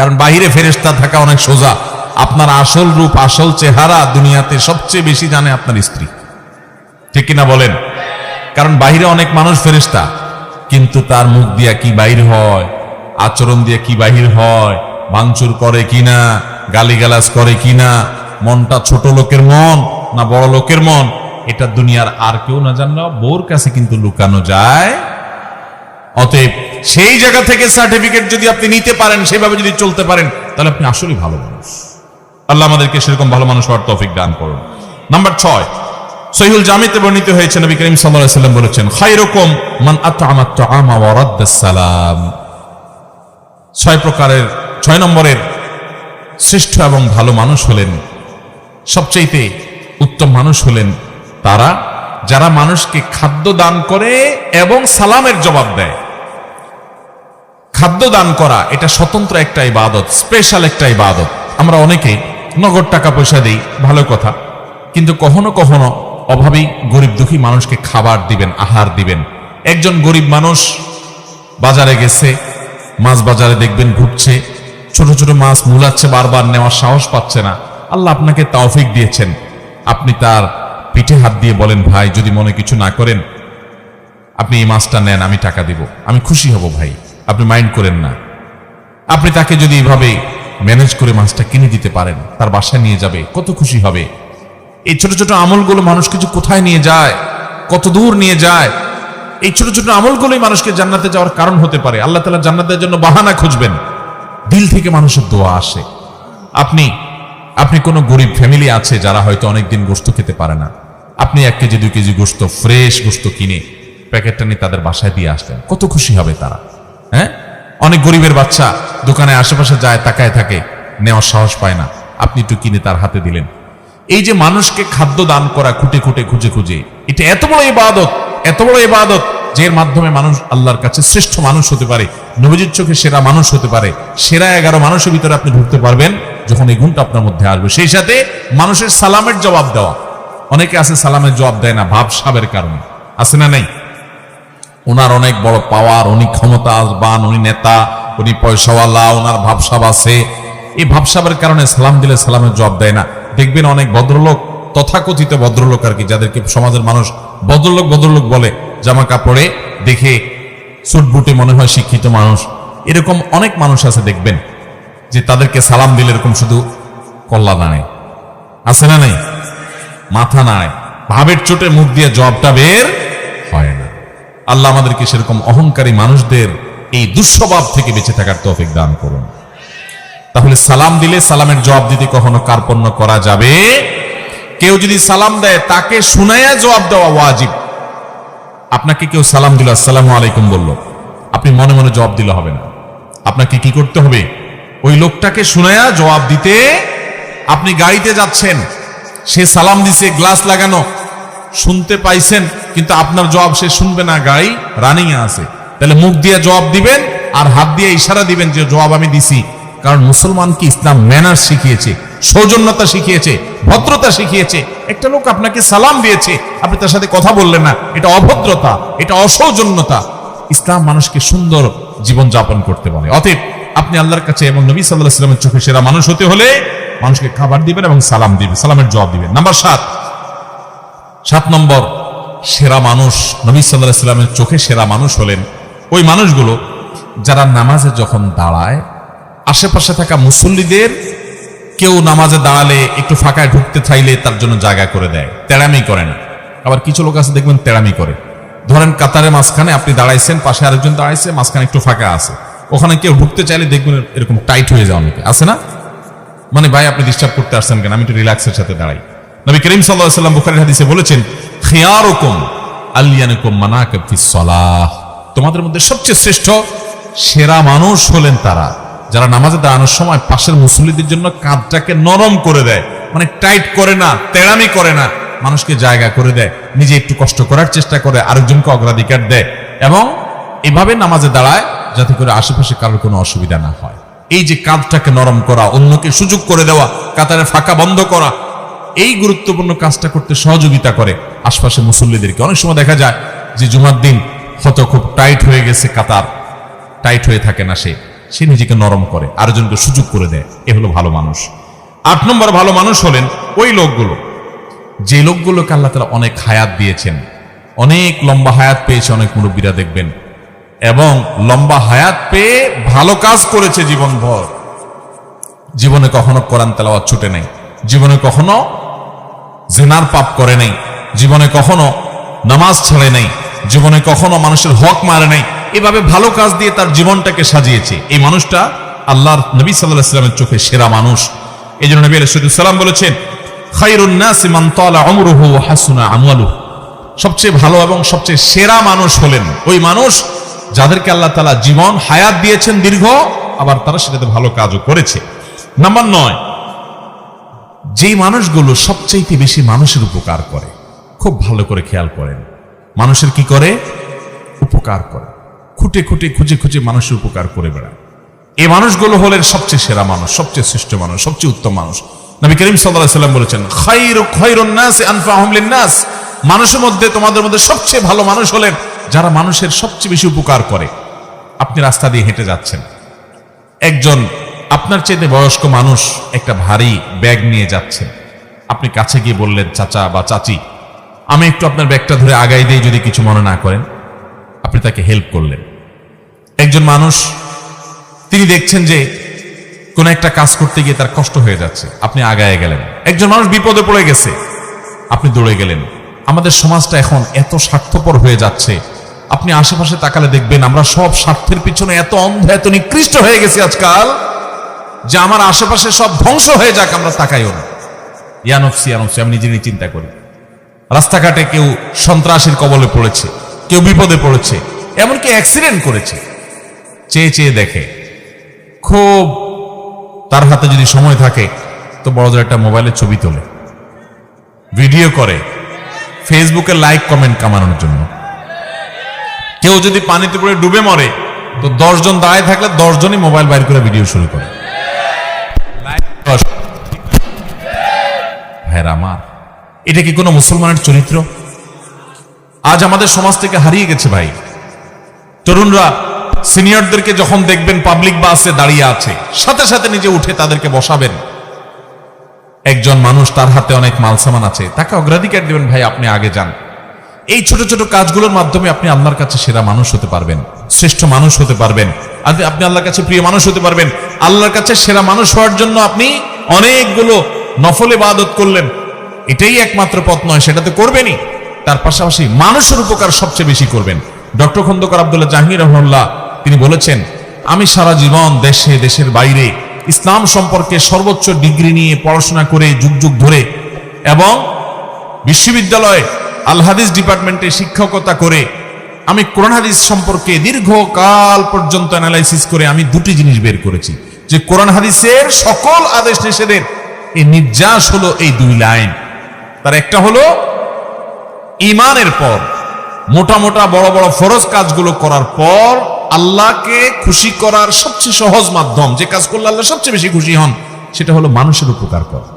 কারণ বাহিরে ফেরেস্তা থাকা অনেক সোজা। আপনার আসল রূপ, আসল চেহারা দুনিয়াতে সবচেয়ে বেশি জানে আপনার স্ত্রী। ঠিক কিনা বলেন? কারণ বাহিরে অনেক মানুষ ফেরেস্তা কিন্তু তার মুখ দিয়া কি বাহির হয়, আচরণ দিয়ে কি বাহির হয়, ভাঙচুর করে কিনা, গালিগালাজ করে কিনা, মনটা ছোট লোকের মন না বড় লোকের মন, এটা দুনিয়ার আর কেউ না জানলো বোর কাছে কিন্তু লুকানো যায়। অতএব সেই জায়গা থেকে সার্টিফিকেট যদি আপনি নিতে পারেন, সেভাবে যদি চলতে পারেন, তাহলে আপনি আসলেই ভালো মানুষ। আল্লাহ আমাদেরকে সেরকম ভালো মানুষ হওয়ার তৌফিক দান করুন। নাম্বার ছয়, সহিহুল জামিতে বর্ণিত হয়েছে, নবী করিম আলাইহি সাল্লাম বলেছেন, খায়রুকুম মান সালাম। ছয় প্রকারের, ছয় নম্বরের শ্রেষ্ঠ এবং ভালো মানুষ হলেন, সবচাইতে উত্তম মানুষ হলেন তারা যারা মানুষকে খাদ্য দান করে এবং সালামের জবাব দেয়। খাদ্য দান করা, এটা স্বতন্ত্র একটা ইবাদত স্পেশাল একটা ইবাদত। আমরা অনেকে নগদ টাকা পয়সা দিই, ভালো কথা। কিন্তু কখনো কখনো অভাবী, গরিব দুঃখী মানুষকে খাবার দিবেন, আহার দিবেন। একজন গরিব মানুষ বাজারে গেছে, মাছ বাজারে দেখবেন ঘুরছে, ছোট ছোট মাছ মুলাচ্ছে, বারবার নেওয়ার সাহস পাচ্ছে না। আল্লাহ আপনাকে তাওফিক দিয়েছেন। আপনি তার পিঠে হাত দিয়ে বলেন, ভাই, যদি মনে কিছু না করেন, আপনি এই মাছটা নেন, আমি টাকা দিব। আমি খুশি হব, ভাই। আপনি মাইন্ড করেন না। আপনি তাকে যদি এভাবে ম্যানেজ করে মাছটা কিনে দিতে পারেন, তার বাসায় নিয়ে যাবে, কত খুশি হবে। এই ছোট ছোট আমলগুলো মানুষ কিছু কোথায় নিয়ে যায়? কত দূর নিয়ে যায়? এই ছোট ছোট আমলগুলোই মানুষকে জান্নাতে যাওয়ার কারণ হতে পারে। আল্লাহ তালা জান্নাতের জন্য বাহানা খুঁজবেন। দিল থেকে মানুষের দোয়া আসে। আপনি আপনি কোনো গরিব ফ্যামিলি আছে যারা হয়তো অনেকদিন গোস্ত খেতে পারে না। আপনি এক কেজি, দুই কেজি গোস্ত ফ্রেশ গোস্ত কিনে প্যাকেটটা নিয়ে তাদের বাসায় দিয়ে আসলেন। কত খুশি হবে তারা হ্যাঁ? অনেক গরিবের বাচ্চা দোকানে আশেপাশে যায়, তাকায় থাকে, নেওয়ার সাহস পায় না। আপনি একটু কিনে তার হাতে দিলেন। এই যে মানুষকে খাদ্য দান করা খুঁটে খুঁটে, খুঁজে খুঁজে, এটা এত বড় ইবাদত, এত বড় ইবাদত যে এর মাধ্যমে মানুষ আল্লাহর কাছে শ্রেষ্ঠ মানুষ হতে পারে, নবীজির চোখে সেরা মানুষ হতে পারে, সেরা এগারো মানুষের ভিতরে আপনি ঢুকতে পারবেন যখন এই গুণটা আপনার মধ্যে আসবে। সেই সাথে মানুষের সালামের জবাব দেওয়া অনেকে আছে সালামের জবাব দেয় না ভাবসাবের কারণে। আছে না নেই? ওনার অনেক বড় পাওয়ার উনি ক্ষমতা আসবান, উনি নেতা, উনি পয়সাওয়ালা ওনার ভাবসাব আছে। এই ভাবসাবের কারণে সালাম দিলে সালামের জবাব দেয় না। দেখবেন অনেক ভদ্রলোক, তথাকথিত ভদ্রলোক আর কি, যাদেরকে সমাজের মানুষ ভদ্রলোক ভদ্রলোক বলে, জামা কাপড়ে দেখে সুট বুটে মনে হয় শিক্ষিত মানুষ। এরকম অনেক মানুষ আছে দেখবেন, যে তাদেরকে সালাম দিলে এরকম শুধু কল্লা নাড়ে আছে না নেই? মাথা নাড়ে ভাবের চোটে মুখ দিয়ে জবাবটা বের হয় না। আল্লাহ আমাদেরকে সেরকম অহংকারী মানুষদের এই দুঃস্বভাব থেকে বেঁচে থাকার তৌফিক দান করুন। তাহলে সালাম দিলে সালামের জবাব দিতে কখনো কার্পণ্য করা যাবে? কেউ যদি সালাম দেয়, তাকে শুনাইয়া জবাব দেওয়া ওয়াজিব। আপনাকে কেউ সালাম দিল, আসসালাম আলাইকুম বলল। আপনি মনে মনে জবাব দিলে হবে না। আপনাকে কি করতে হবে? ওই লোকটাকে শুনাইয়া জবাব দিতে আপনি গাড়িতে যাচ্ছেন। সে সালাম দিছে, গ্লাস লাগানো। শুনতে পাইছেন, কিন্তু আপনার জবাব সে শুনবে না গাড়ি রানিং আছে। তাহলে মুখ দিয়ে জবাব দিবেন আর হাত দিয়ে ইশারা দিবেন যে জবাব আমি দিছি। কারণ মুসলমানকে ইসলাম ম্যানার শিখিয়েছে, সৌজন্যতা শিখিয়েছে, ভদ্রতা শিখিয়েছে। একটা লোক আপনাকে সালাম দিয়েছে, আপনি তার সাথে কথা বললেন না। এটা অভদ্রতা, এটা অসৌজন্যতা। ইসলাম মানুষকে সুন্দর জীবন যাপন করতে বলে। অতএব আপনি আল্লাহর কাছে এবং নবী সাল্লাহ সাল্লামের চোখে সেরা মানুষ হতে হলে মানুষকে খাবার দিবেন এবং সালাম দিবেন, সালামের জবাব দিবেন। নাম্বার সাত। সাত নম্বর, সেরা মানুষ। নবী সাল্লাহ সাল্লামের চোখে সেরা মানুষ হলেন ওই মানুষগুলো যারা নামাজে যখন দাঁড়ায়, আশেপাশে থাকা মুসল্লিদের কেউ নামাজে দাঁড়ালে একটু ফাঁকায় ঢুকতে চাইলে তার জন্য জায়গা করে দেয়, তেড়ামি করে না। আবার কিছু লোক আছে দেখবেন তেড়ামি করে। ধরেন কাতারের মাঝখানে আপনি দাঁড়াইছেন, পাশে আরেকজন দাঁড়াইছে, মাঝখানে একটু ফাঁকা আছে। ওখানে কেউ ঢুকতে চাইলে দেখবেন এরকম টাইট হয়ে যাওয়া অনেকে আছে না? মানে ভাই, আপনি ডিস্টার্ব করতে আসছেন কেন? আমি একটু রিল্যাক্সের সাথে দাঁড়াই। নবী করিম সাল্লাম হাদিসে বলেছেন, খিয়ারুকুম ফিস সালাহ। তোমাদের মধ্যে সবচেয়ে শ্রেষ্ঠ সেরা মানুষ হলেন তারা, যারা নামাজে দাঁড়ানোর সময় পাশের মুসল্লিদের জন্য কাঁধটাকে নরম করে দেয় মানে টাইট করে না, তেড়ামি করে না, মানুষকে জায়গা করে দেয়, নিজে একটু কষ্ট করার চেষ্টা করে, আরেকজনকে অগ্রাধিকার দেয় এবং এভাবে নামাজে দাঁড়ায়, যাতে করে আশেপাশে কারোর কোনো অসুবিধা না হয়। এই যে কাঁধটাকে নরম করা, অন্যকে সুযোগ করে দেওয়া, কাতারে ফাঁকা বন্ধ করা, এই গুরুত্বপূর্ণ কাজটা করতে সহযোগিতা করে। আশপাশে মুসল্লিদেরকে অনেক সময় দেখা যায় যে জুমার দিন হয়তো খুব টাইট হয়ে গেছে কাতার, টাইট হয়ে থাকে না সে। সে নিজেকে নরম করে, আরেকজনকে সুযোগ করে দেয়। এ হলো ভালো মানুষ। আট নম্বর ভালো মানুষ হলেন ওই লোকগুলো। যে লোকগুলোকে আল্লাহ তালা অনেক হায়াত দিয়েছেন, অনেক লম্বা হায়াত পেয়েছে, অনেক মুরব্বীরা দেখবেন। এবং লম্বা হায়াত পেয়ে ভালো কাজ করেছে জীবনভর। জীবনে কখনো কোরআন তেলাওয়াত ছুটে নাই। জীবনে কখনো জেনার পাপ করে নাই। জীবনে কখনো নামাজ ছেড়ে নাই। জীবনে কখনো মানুষের হক মারে নাই। এভাবে ভালো কাজ দিয়ে তার জীবনটাকে সাজিয়েছে। এই মানুষটা আল্লাহর নবী সাল্লাহ ইসলামের চোখে সেরা মানুষ। এই জন্য নবী আলাইসাল্লাম বলেছেন সবচেয়ে ভালো এবং সবচেয়ে সেরা মানুষ হলেন ওই মানুষ যাদেরকে আল্লাহ তালা জীবন, হায়াত দিয়েছেন দীর্ঘ, আবার তারা সেটাতে ভালো কাজও করেছে। নাম্বার নয়, যেই মানুষগুলো সবচাইতে বেশি মানুষের উপকার করে, খুব ভালো করে খেয়াল করেন। মানুষের কি করে? উপকার করে। খুঁটে খুঁটে, খুঁজে খুঁজে মানুষের উপকার করে বেড়ায়। এই মানুষগুলো হলেন সবচেয়ে সেরা মানুষ, সবচেয়ে শ্রেষ্ঠ মানুষ, সবচেয়ে উত্তম মানুষ। নবী করিম সাল্লাম বলেছেন, খাইর খাইরুন নাস আনফাহুম লিন-নাস মানুষের মধ্যে, তোমাদের মধ্যে সবচেয়ে ভালো মানুষ হলেন যারা মানুষের সবচেয়ে বেশি উপকার করে, আপনি রাস্তা দিয়ে হেঁটে যাচ্ছেন। একজন আপনার চেয়ে বয়স্ক মানুষ একটা ভারী ব্যাগ নিয়ে যাচ্ছেন আপনি কাছে গিয়ে বললেন, চাচা বা চাচি, আমি একটু আপনার ব্যাগটা ধরে আগাই দিয়ে যদি কিছু মনে না করেন। আপনি তাকে হেল্প করলেন। একজন মানুষ, তিনি দেখছেন যে কোন একটা কাজ করতে গিয়ে তার কষ্ট হয়ে যাচ্ছে। আপনি আগায় গেলেন। একজন মানুষ বিপদে পড়ে গেছে। আপনি দৌড়ে গেলেন। আমাদের সমাজটা এখন এত স্বার্থপর হয়ে যাচ্ছে আপনি আশেপাশে তাকালে দেখবেন আমরা সব স্বার্থের পিছনে এত অন্ধ, এত নিকৃষ্ট হয়ে গেছি আজকাল যে আমার আশেপাশে সব ধ্বংস হয়ে যাক, আমরা তাকাইও না। ইয়ানফসি ইয়ানফসি আমি নিজে নিজে চিন্তা করি। রাস্তাঘাটে কেউ সন্ত্রাসীর কবলে পড়েছে, কেউ বিপদে পড়েছে, এমনকি অ্যাক্সিডেন্ট করেছে। চেয়ে চেয়ে দেখে। খুব তার হাতে যদি সময় থাকে, তো বড়দের একটা মোবাইলের ছবি তোলে। ভিডিও করে ফেসবুকে লাইক কমেন্ট কামানোর জন্য। কেউ যদি পানিতে পড়ে ডুবে মরে, তো দশজন দাঁড়ায় থাকলে দশজনই মোবাইল বাইর করে ভিডিও শুরু করে। আমার এটা কি কোনো মুসলমানের চরিত্র? আজ আমাদের সমাজ থেকে হারিয়ে গেছে ভাই। তরুণরা সিনিয়রদেরকে যখন দেখবেন, পাবলিক বাসে দাঁড়িয়ে আছে, সাথে সাথে নিজে উঠে তাদেরকে বসাবেন। একজন মানুষ তার হাতে অনেক মাল সামান আছে, তাকে অগ্রাধিকার দেবেন, ভাই, আপনি আগে যান। এই ছোট ছোট কাজগুলোর মাধ্যমে আপনি আল্লাহর কাছে সেরা মানুষ হতে পারবেন, শ্রেষ্ঠ মানুষ হতে পারবেন। আপনি আল্লাহর কাছে প্রিয় মানুষ হতে পারবেন, আল্লাহর কাছে সেরা মানুষ হওয়ার জন্য আপনি অনেকগুলো নফলে বাদত করলেন। এটাই একমাত্র পথ নয়, সেটা তো করবেনই। তার পাশাপাশি মানুষের উপকার সবচেয়ে বেশি করবেন। ডক্টর খন্দকার আবদুল্লাহ জাহাঙ্গীর রহমুল্লাহ তিনি বলেছেন, আমি সারা জীবন দেশে, দেশের বাইরে ইসলাম সম্পর্কে সর্বোচ্চ ডিগ্রি নিয়ে পড়াশোনা করে যুগ যুগ ধরে এবং বিশ্ববিদ্যালয়ে আল হাদিস ডিপার্টমেন্টে শিক্ষকতা করে আমি কোরআন হাদিস সম্পর্কে দীর্ঘকাল পর্যন্ত অ্যানালাইসিস করে আমি দুটি জিনিস বের করেছি। যে কোরআন হাদিসের সকল আদেশ নিষেধের এই নির্যাস হলো এই দুই লাইন। তার একটা হলো ইমানের পর, মোটা মোটা বড় বড় ফরজ কাজগুলো করার পর আল্লাহকে খুশি করার সবচেয়ে সহজ মাধ্যম, যে কাজ করলে আল্লাহ সবচেয়ে বেশি খুশি হন, সেটা হলো মানুষের উপকার করা।